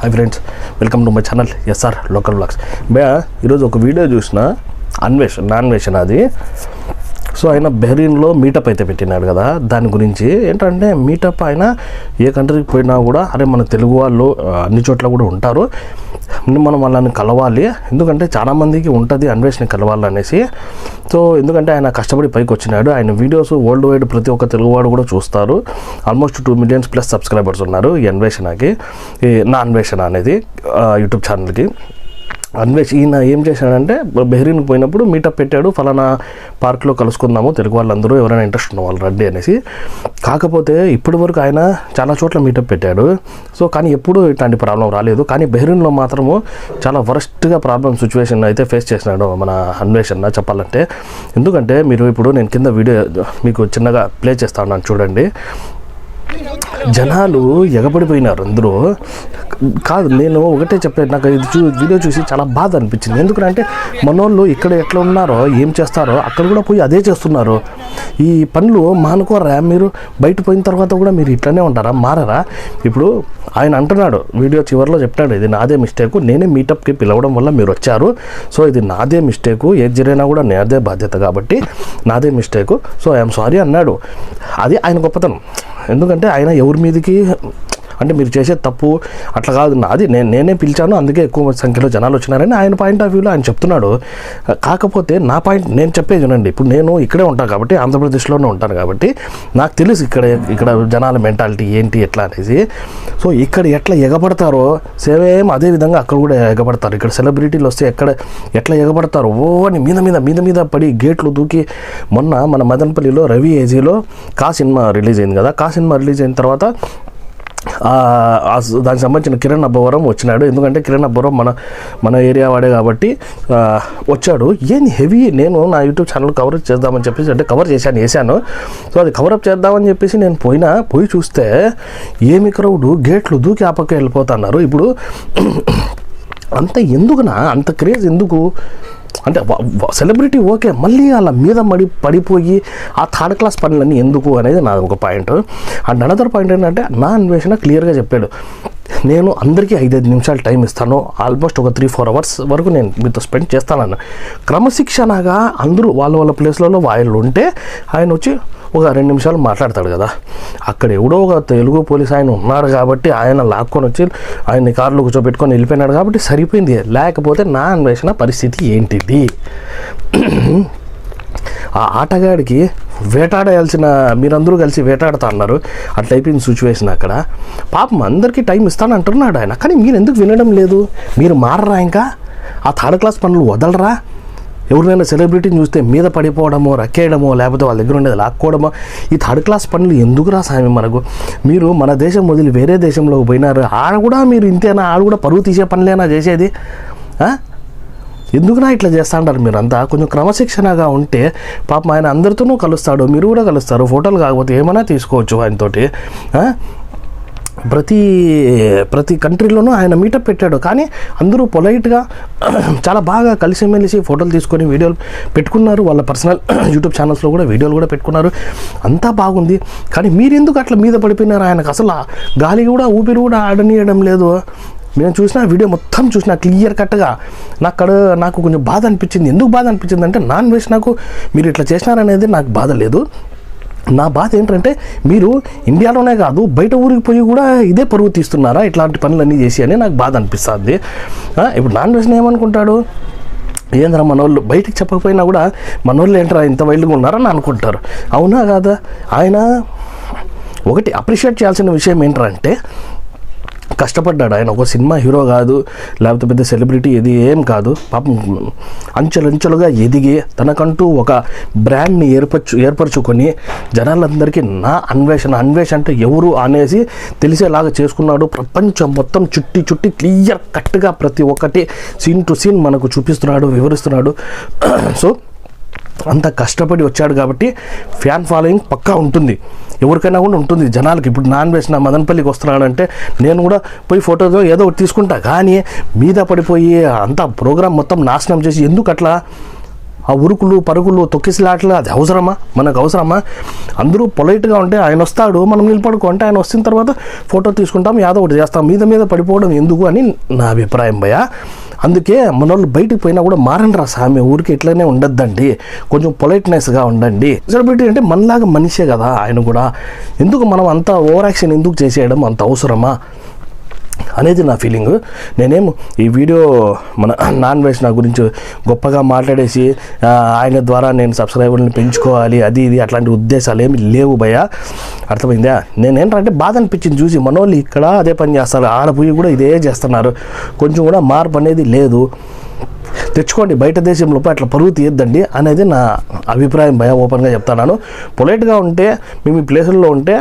Hi friends welcome to my channel SR local vlogs బే ఈరోజు ఒక video చూసిన అన్వేష్ నాన్వేషణ అది. సో ఆయన బెహరీన్లో మీటప్ అయితే పెట్టినాడు కదా దాని గురించి. ఏంటంటే మీటప్ ఆయన ఏ కంట్రీకి పోయినా కూడా అరే మన తెలుగు వాళ్ళు అన్ని చోట్ల కూడా ఉంటారు. మనం వాళ్ళని కలవాలి. ఎందుకంటే చాలామందికి ఉంటుంది అన్వేషణ కలవాలనేసి. సో ఎందుకంటే ఆయన కష్టపడి పైకి వచ్చినాడు. ఆయన వీడియోస్ వరల్డ్ వైడ్ ప్రతి ఒక్క తెలుగువాడు కూడా చూస్తారు. Almost two millions plus subscribers ఉన్నారు ఈ అన్వేషణకి ఈ నా అన్వేషణ అనేది యూట్యూబ్ ఛానల్కి. అన్వేష్ ఈయన ఏం చేశాడంటే బెహ్రీన్కి పోయినప్పుడు మీటప్ పెట్టాడు ఫలానా పార్క్లో కలుసుకుందాము తెలుగు వాళ్ళందరూ ఎవరైనా ఇంట్రెస్ట్ ఉన్న వాళ్ళు రండి అనేసి. కాకపోతే ఇప్పటి వరకు ఆయన చాలా చోట్ల మీటప్ పెట్టాడు. సో కానీ ఎప్పుడూ ఇట్లాంటి ప్రాబ్లం రాలేదు. కానీ బెహరీన్లో మాత్రము చాలా వరస్ట్గా ప్రాబ్లం సిచ్యువేషన్ అయితే ఫేస్ చేసినాడు మన అన్వేషణ చెప్పాలంటే. ఎందుకంటే మీరు ఇప్పుడు నేను కింద వీడియో మీకు చిన్నగా ప్లే చేస్తా ఉన్నాను చూడండి. జనాలు ఎగబడిపోయినారు అందరూ. కాదు నేను ఒకటే చెప్పాను నాకు ఇది చూ వీడియో చూసి చాలా బాధ అనిపించింది. ఎందుకంటే మనోళ్ళు ఇక్కడ ఎట్లా ఉన్నారో ఏం చేస్తారో అక్కడ కూడా పోయి అదే చేస్తున్నారు. ఈ పనులు మానుకోరా? మీరు బయట పోయిన తర్వాత కూడా మీరు ఇట్లనే ఉంటారా? మారరా? ఇప్పుడు ఆయన అంటున్నాడు వీడియో చివరిలో చెప్తాడు ఇది నాదే మిస్టేక్ నేనే మీటప్కి పిలవడం వల్ల మీరు వచ్చారు. సో ఇది నాదే మిస్టేక్ ఏది జరిగినా కూడా నాదే బాధ్యత కాబట్టి నాదే మిస్టేక్. సో ఐఎమ్ సారీ అన్నాడు. అది ఆయన గొప్పతనం. ఎందుకంటే ఆయన ఎవరి మీదకి అంటే మీరు చేసే తప్పు అట్లా కాదు. నాది నేను నేనే పిలిచాను అందుకే ఎక్కువ సంఖ్యలో జనాలు వచ్చినారని ఆయన పాయింట్ ఆఫ్ వ్యూలో ఆయన చెప్తున్నాడు. కాకపోతే నా పాయింట్ నేను చెప్పేది వినండి. ఇప్పుడు నేను ఇక్కడే ఉంటాను కాబట్టి ఆంధ్రప్రదేశ్లోనే ఉంటాను కాబట్టి నాకు తెలుసు ఇక్కడ ఇక్కడ జనాల మెంటాలిటీ ఏంటి ఎట్లా అనేసి. సో ఇక్కడ ఎట్లా ఎగబడతారో సేమ్ అదే విధంగా అక్కడ కూడా ఎగబడతారు. ఇక్కడ సెలబ్రిటీలు వస్తే ఎక్కడ ఎట్లా ఎగబడతారు ఓ అని మీద మీద మీద మీద పడి గేట్లు దూకి మొన్న మన మదనపల్లిలో రవి ఏజీలో కా సినిమా రిలీజ్ అయింది కదా. కా సినిమా రిలీజ్ అయిన తర్వాత దానికి సంబంధించిన కిరణ్ అబ్బవరం వచ్చినాడు. ఎందుకంటే కిరణ్ అబ్బవరం మన మన ఏరియా వాడే కాబట్టి వచ్చాడు. ఏం హెవీ? నేను నా యూట్యూబ్ ఛానల్ కవర్ చేద్దామని చెప్పేసి అంటే కవర్ చేశాను వేసాను సో అది కవరప్ చేద్దామని చెప్పేసి నేను పోయినా పోయి చూస్తే ఏమి క్రౌడ్ గేట్లు దూకి ఆ పక్క వెళ్ళిపోతున్నారు. ఇప్పుడు అంత ఎందుకునా? అంత క్రేజ్ ఎందుకు? అంటే సెలబ్రిటీ ఓకే మళ్ళీ అలా మీద మడి పడిపోయి ఆ థర్డ్ క్లాస్ పనులన్నీ ఎందుకు అనేది నా ఒక పాయింట్ అండ్ అనదర్ పాయింట్ ఏంటంటే నా అన్వేషణ క్లియర్గా చెప్పాడు. నేను అందరికీ ఐదైదు నిమిషాలు టైం ఇస్తాను. ఆల్మోస్ట్ ఒక త్రీ ఫోర్ అవర్స్ వరకు నేను మీతో స్పెండ్ చేస్తానన్న. క్రమశిక్షణగా అందరూ వాళ్ళ వాళ్ళ ప్లేస్లలో వాళ్ళు ఉంటే ఆయన వచ్చి ఒక రెండు నిమిషాలు మాట్లాడతాడు కదా. అక్కడ ఎవడో ఒక తెలుగు పోలీస్ ఆయన ఉన్నారు కాబట్టి ఆయన లాక్కొని వచ్చి ఆయన కారులో కూర్చోబెట్టుకొని వెళ్ళిపోయినాడు కాబట్టి సరిపోయింది. లేకపోతే నా అన్వేషణ పరిస్థితి ఏంటిది? ఆ ఆటగాడికి వేటాడేయాల్సిన మీరందరూ కలిసి వేటాడుతా అన్నారు అట్లా అయిపోయింది సిచ్యువేషన్ అక్కడ. పాపం అందరికీ టైం ఇస్తాను అంటున్నాడు ఆయన. కానీ మీరు ఎందుకు వినడం లేదు? మీరు మారరా ఇంకా? ఆ థర్డ్ క్లాస్ పనులు వదలరా? ఎవరినైనా సెలబ్రిటీని చూస్తే మీద పడిపోవడమో రక్కేయడమో లేకపోతే వాళ్ళ దగ్గర ఉండేది లాక్కోవడమో ఈ థర్డ్ క్లాస్ పనులు ఎందుకు రాసామి మనకు? మీరు మన దేశం వదిలి వేరే దేశంలోకి పోయినారు. ఆడ కూడా మీరు ఇంతేనా? ఆడ కూడా పరువు తీసే పనులేనా చేసేది? ఎందుకునా ఇట్లా చేస్తా అంటారు మీరంతా? కొంచెం క్రమశిక్షణగా ఉంటే పాపం ఆయన అందరితోనూ కలుస్తాడు మీరు కూడా కలుస్తారు ఫోటోలు కాకపోతే ఏమైనా తీసుకోవచ్చు ఆయనతోటి ప్రతి ప్రతి కంట్రీలోనూ ఆయన మీటప్ పెట్టాడు. కానీ అందరూ పొలైట్గా చాలా బాగా కలిసిమెలిసి ఫోటోలు తీసుకొని వీడియోలు పెట్టుకున్నారు. వాళ్ళ పర్సనల్ యూట్యూబ్ ఛానల్స్లో కూడా వీడియోలు కూడా పెట్టుకున్నారు. అంతా బాగుంది. కానీ మీరు ఎందుకు అట్లా మీద పడిపోయినారు? ఆయనకు అసలు గాలి కూడా ఊపిరి కూడా ఆడనీయడం లేదు. నేను చూసిన వీడియో మొత్తం చూసిన క్లియర్ కట్గా నాకు అక్కడ నాకు కొంచెం బాధ అనిపించింది. ఎందుకు బాధ అనిపించింది అంటే నాన్ వెజ్ నాకు మీరు ఇట్లా చేసినారనేది నాకు బాధ లేదు. నా బాధ ఏంటంటే మీరు ఇండియాలోనే కాదు బయట ఊరికి పోయి కూడా ఇదే పరువు తీస్తున్నారా? ఇట్లాంటి పనులన్నీ చేసి అని నాకు బాధ అనిపిస్తుంది. ఇప్పుడు నాన్ వెజ్ ఏమనుకుంటాడు? ఏంద్రా మనోళ్ళు బయటికి చెప్పకపోయినా కూడా మనోళ్ళు ఏంట్రా ఇంత వైల్డ్గా ఉన్నారని అనుకుంటారు. అవునా కాదా? ఆయన ఒకటి అప్రిషియేట్ చేయాల్సిన విషయం ఏంటంటే కష్టపడ్డాడు. ఆయన ఒక సినిమా హీరో కాదు లేకపోతే పెద్ద సెలబ్రిటీ ఇది ఏం కాదు. పాపం అంచెలంచెలుగా ఎదిగి తనకంటూ ఒక బ్రాండ్ని ఏర్పరచు ఏర్పరచుకొని జనాలందరికీ నా అన్వేషణ అన్వేషణ అంటే ఎవరు అనేసి తెలిసేలాగా చేసుకున్నాడు. ప్రపంచం మొత్తం చుట్టి చుట్టి క్లియర్ కట్గా ప్రతి ఒక్కటి సీన్ టు సీన్ మనకు చూపిస్తున్నాడు వివరిస్తున్నాడు. సో అంత కష్టపడి వచ్చాడు కాబట్టి ఫ్యాన్ ఫాలోయింగ్ పక్కా ఉంటుంది. ఎవరికైనా కూడా ఉంటుంది జనాలకి. ఇప్పుడు నాన్ వెజ్ నా మదనపల్లికి వస్తున్నాడంటే నేను కూడా పోయి ఫోటో ఏదో ఒకటి తీసుకుంటా. కానీ మీద పడిపోయి అంత ప్రోగ్రామ్ మొత్తం నాశనం చేసి ఎందుకు అట్లా ఆ ఉరుకులు పరుగులు తొక్కిసలాట్లు అది అవసరమా? మనకు అవసరమా? అందరూ పొలైట్గా ఉంటే ఆయన వస్తాడు మనం నిలబడుకో అంటే ఆయన వచ్చిన తర్వాత ఫోటో తీసుకుంటాం యాదో ఒకటి చేస్తాం. మీద మీద పడిపోవడం ఎందుకు అని నా అభిప్రాయం భయ అందుకే మనోళ్ళు బయటికి పోయినా కూడా మారండి రా సామి ఊరికి ఇట్లనే ఉండొద్దండి. కొంచెం పొలైట్నెస్గా ఉండండి. సెలబ్రిటీ అంటే మనలాగా మనిషే కదా ఆయన కూడా. ఎందుకు మనం అంత ఓవర్ యాక్షన్ ఎందుకు చేసేయడం అంత అవసరమా? అనేది నా ఫీలింగ్ నేనేం ఈ వీడియో మన నాన్ వెజ్ నా గురించి గొప్పగా మాట్లాడేసి ఆయన ద్వారా నేను సబ్స్క్రైబర్ని పెంచుకోవాలి అది ఇది అట్లాంటి ఉద్దేశాలు ఏమి లేవు భయ అర్థమైందా? నేనేంటంటే బాధ అనిపించింది చూసి మనోళ్ళు ఇక్కడ అదే పని చేస్తారు ఆడ పోయి కూడా ఇదే చేస్తున్నారు. కొంచెం కూడా మార్పు అనేది లేదు. తెచ్చుకోండి. బయట దేశంలో అట్లా పరుగు తీయద్దండి అనేది నా అభిప్రాయం. భయ ఓపెన్గా చెప్తాను పొలైట్గా ఉంటే మేము ఈ ప్లేసుల్లో ఉంటే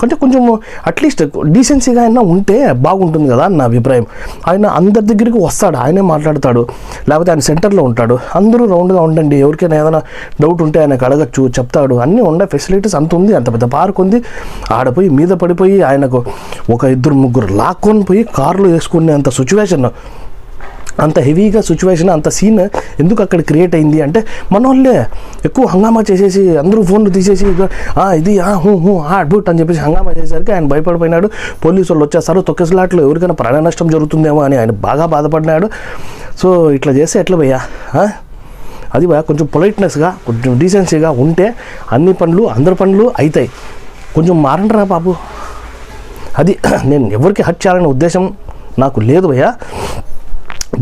కొంచెం కొంచెం అట్లీస్ట్ డీసెన్సీగా అయినా ఉంటే బాగుంటుంది కదా అని నా అభిప్రాయం. ఆయన అందరి దగ్గరికి వస్తాడు ఆయనే మాట్లాడతాడు. లేకపోతే ఆయన సెంటర్లో ఉంటాడు. అందరూ రౌండ్గా ఉండండి. ఎవరికైనా ఏదైనా డౌట్ ఉంటే ఆయనకు అడగచ్చు చెప్తాడు. అన్నీ ఉండే ఫెసిలిటీస్ అంత ఉంది. అంత పెద్ద పార్క్ ఉంది. ఆడపోయి మీద పడిపోయి ఆయనకు ఒక ఇద్దరు ముగ్గురు లాక్కొని పోయి కార్లు వేసుకునే అంత సిచ్యువేషన్ అంత హెవీగా సిచ్యువేషన్ అంత సీన్ ఎందుకు అక్కడ క్రియేట్ అయింది అంటే మన వాళ్ళే ఎక్కువ హంగామా చేసేసి అందరూ ఫోన్లు తీసేసి ఇది హూ హూ ఆ అడ్బుట్ అని చెప్పేసి హంగామా చేసేసరికి ఆయన భయపడిపోయినాడు. పోలీసు వాళ్ళు వచ్చేస్తారు తొక్కేసలాట్లో ఎవరికైనా ప్రాణ నష్టం జరుగుతుందేమో అని ఆయన బాగా బాధపడినాడు. సో ఇట్లా చేస్తే ఎట్లా భయ్యా? అది భయ్యా కొంచెం పొలైట్నెస్గా కొంచెం డీసెన్సీగా ఉంటే అన్ని పనులు అందరి పనులు అవుతాయి కొంచెం మారండిరా బాబు. అది నేను ఎవరికి హట్ చేయాలనే ఉద్దేశం నాకు లేదు భయ్యా.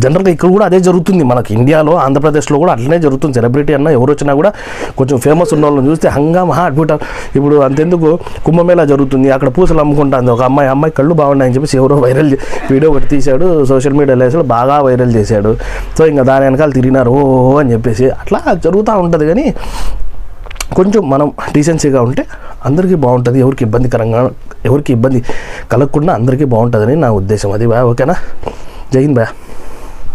జనరల్గా ఇక్కడ కూడా అదే జరుగుతుంది. మనకి ఇండియాలో ఆంధ్రప్రదేశ్లో కూడా అట్లనే జరుగుతుంది. సెలబ్రిటీ అన్న ఎవరు వచ్చినా కూడా కొంచెం ఫేమస్ ఉన్న వాళ్ళని చూస్తే హంగామా అడ్బుట ఇప్పుడు అంతెందుకు? కుంభమేళా జరుగుతుంది. అక్కడ పూసలు అమ్ముకుంటుంది. ఒక అమ్మాయి అమ్మాయి కళ్ళు బాగున్నాయని చెప్పేసి ఎవరో వైరల్ వీడియో ఒకటి తీశాడు. సోషల్ మీడియాలో వేసాడు. బాగా వైరల్ చేశాడు. సో ఇంకా దాని వెనకాల తిరిగినారు. ఓ అని చెప్పేసి అట్లా జరుగుతూ ఉంటుంది. కానీ కొంచెం మనం డీసెన్సీగా ఉంటే అందరికీ బాగుంటుంది. ఎవరికి ఇబ్బందికరంగా ఎవరికి ఇబ్బంది కలగకుండా అందరికీ బాగుంటుందని నా ఉద్దేశం. అది బా ఓకేనా? జై హింద్